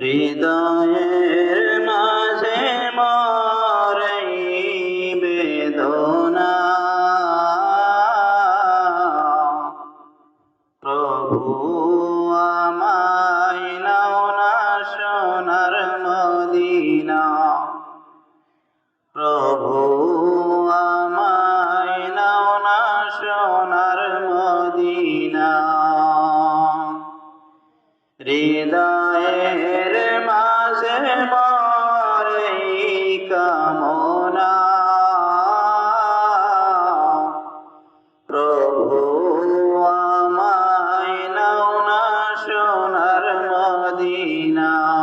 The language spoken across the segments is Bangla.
হৃদয়ের মাঝে মরে বেদনা। প্রভু আমায় নাও না সোনার মদিনা। প্রভু আমায় নাও না সোনার মদিনা। হৃদয়ের সোনার মদিনা।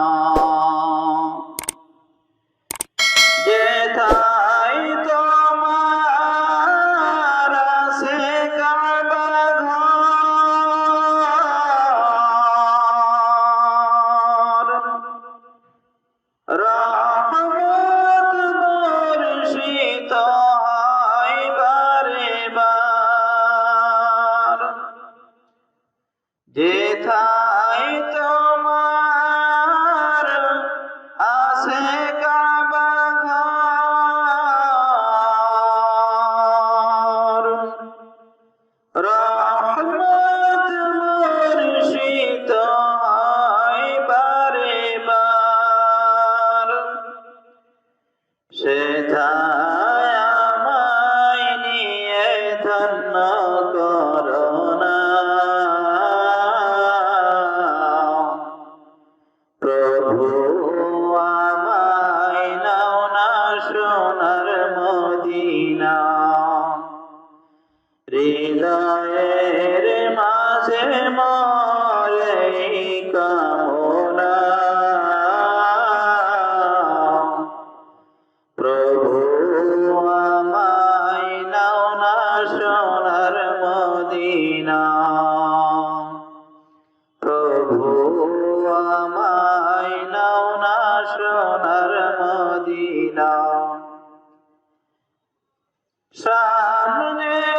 সোনার মদিনা। প্রভু আমায় নাও না সোনার মদিনা। সামনে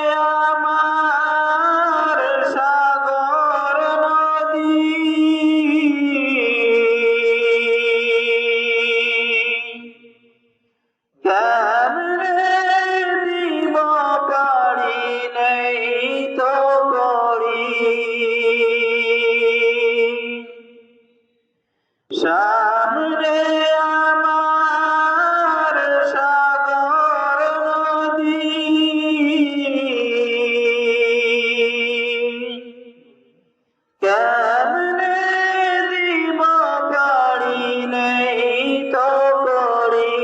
সামনে আমার সাগর নদী। কেমনে দিব গাড়ি নেই তো করি।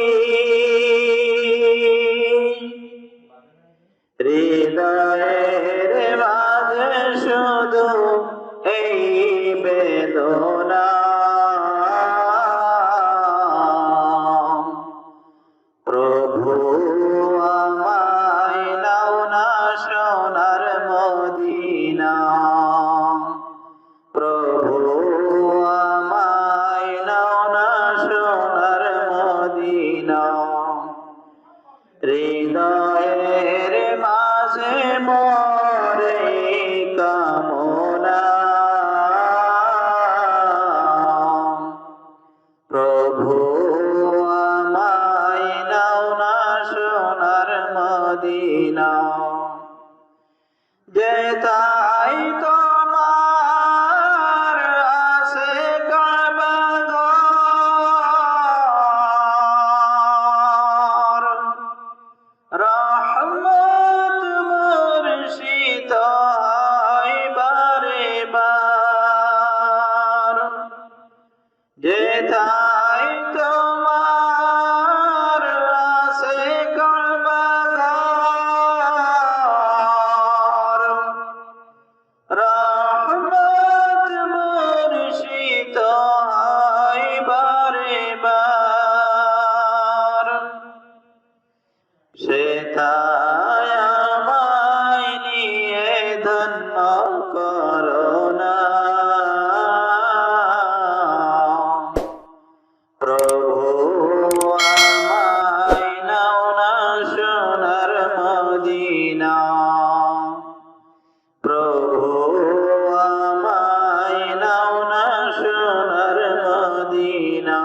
হৃদয়ের মাঝে শুধু এই বেদনা। হৃদয়ের মাঝে মরে কামনা। প্রভু নাও না মদিনা। যেতাই তোমার মদিনা।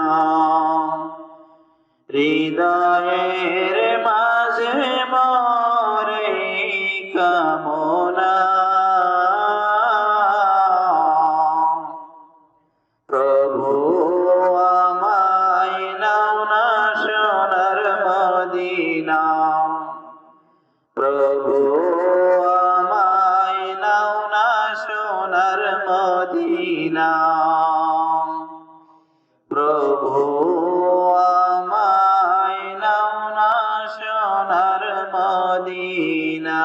হৃদয়ের মাঝে মরে কামনা। প্রভু আমায় নাও না সোনার মদিনা। প্রভু আমায় নাও না সোনার মদিনা।